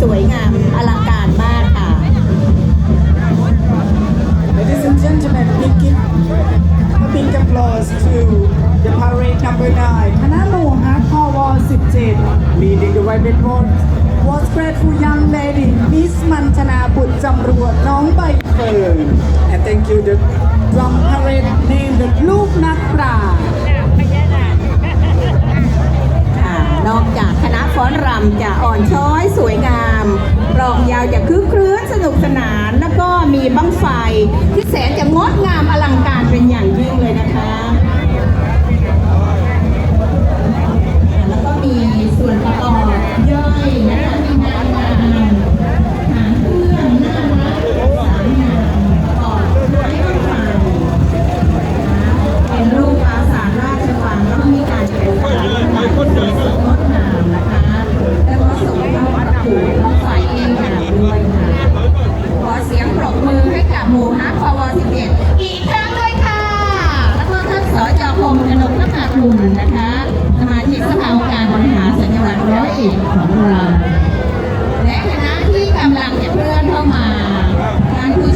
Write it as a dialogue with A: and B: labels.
A: สวยงามอลังการมากค่ะ
B: Ladies and gentlemen, big give a big applause to the parade number 9 คณะหลวงฮะพว17 leading the white red one was grateful young lady Miss มันชนาบุตรจำรวจน้องใบเฟิร์น and thank you the drum parade named the ลูกนัก
A: ้อนรำจะอ่อนช้อยสวยงามรองยาวจะคึกครื้นสนุกสนาน แล้วก็มีบั้งไฟที่แสนจะงดงามอลังุณนะคะสมาชิกสภาองค์การบริหารสัญญาบัร้อยเอกของเราและคณะที่กำลังจะเพื่อนเข้ามานั่คือ